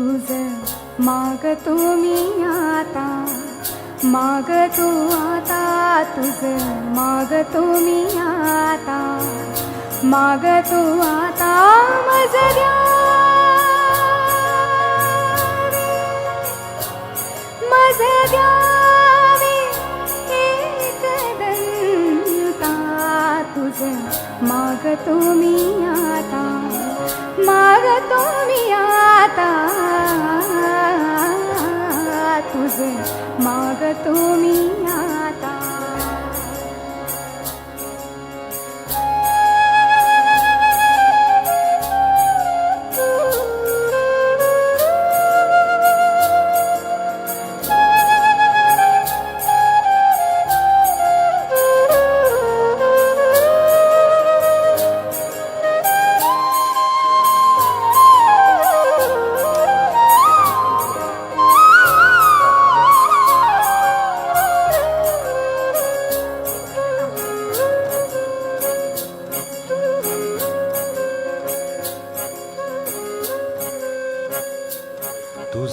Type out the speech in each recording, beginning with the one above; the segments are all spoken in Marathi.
तुझ मागतो मी आता मागतो आता तुझ मागतो मी आता मागतो आता मज द्या मागतो मी आता मागतो मी आता. मागतो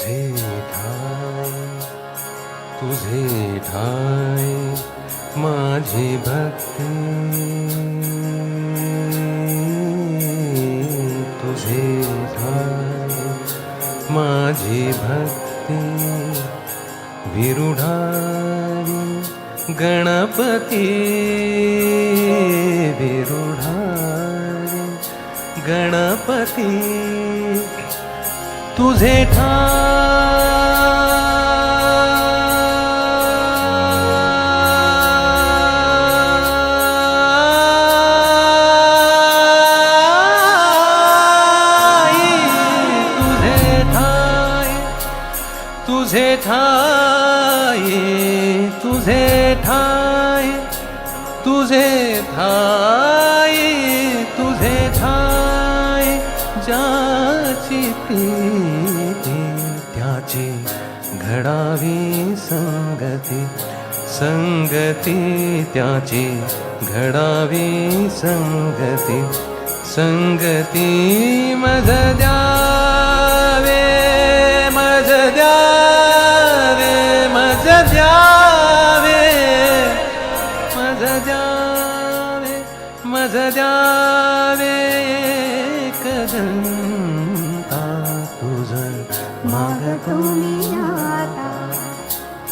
तुझे ठाय तुझे ठाय माझी भक्ती. तुझे ठाय माझी भक्ती. विरुढारी गणपती विरुढारी गणपती. तुझे ठाई तुझे ठाई तुझे ठाई तुझे ठाई घडावी संगती संगती त्याची. घडावी संगती संगती मज द्यावे मज द्या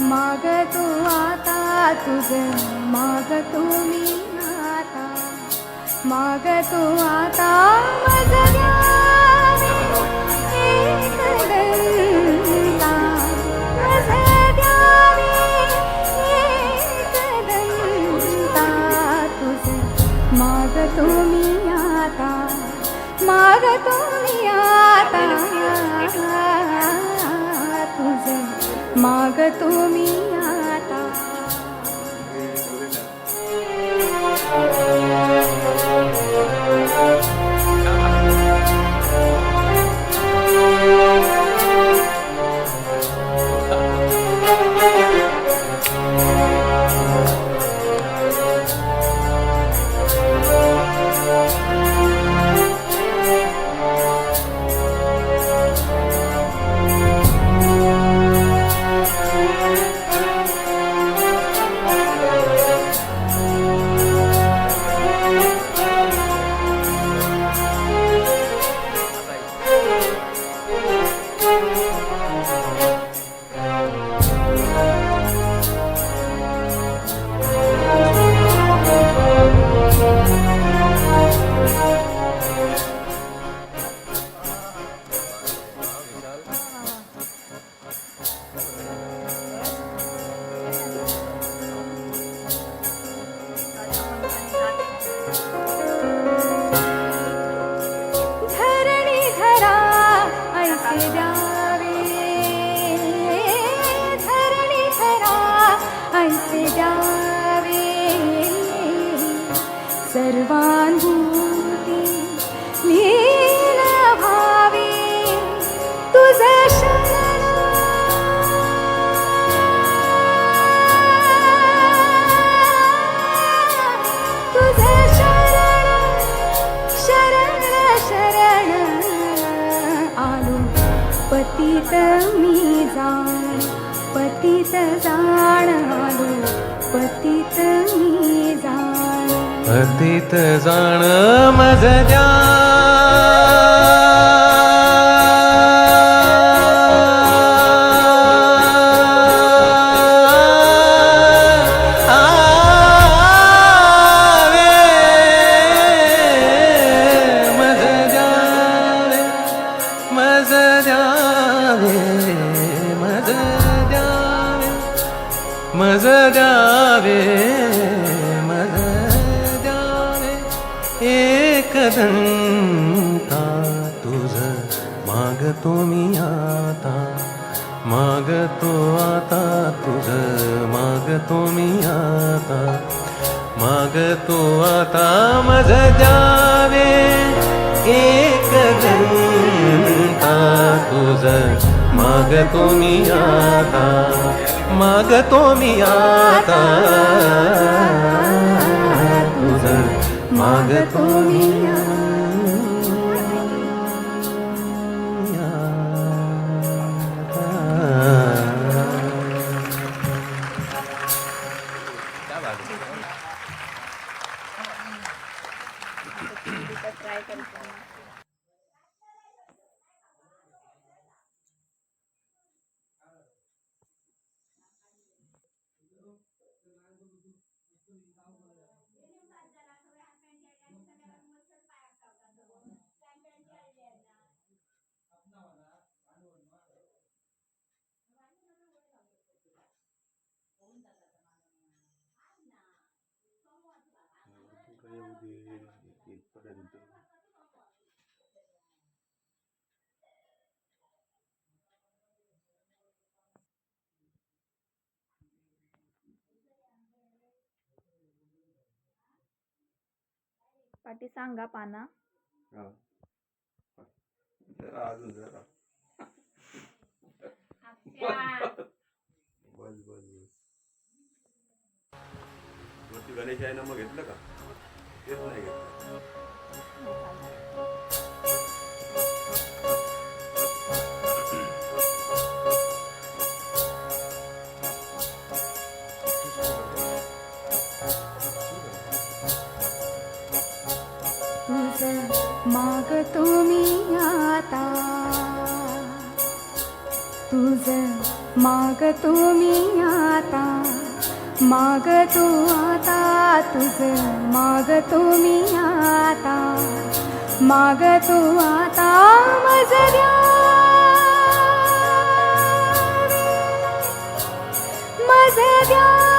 मागतो आता तुझ मागतो मी आता. मागतो आता मज तुम्ही आता. माग तुम्ही आता. मागतो मी सर्वानुभूती लीन भावे तुझे शरण शरण. आलो. पतित मी जाण पतित जाण आलो. पतित जाण अतीत जाण मज द्या मज द्यावे एकदंता तुझ मागतो मी आता मागतो आता तुझ मागतो मी आता मागतो आता मज द्यावे जनता तुझ मागतो मी आता मागतो मी आता तुझ मागतो मी पाटी सांगा पाना. हा. जरा अजून जरा. बस बस बस. वरती गणेश आहे ना मग घेतलं का? तेच नाही तुझ आता तुझ माग तुम्ही आता. मागतो आता तुझं मागतो मी आता. मागतो आता मजऱ्या मजऱ्या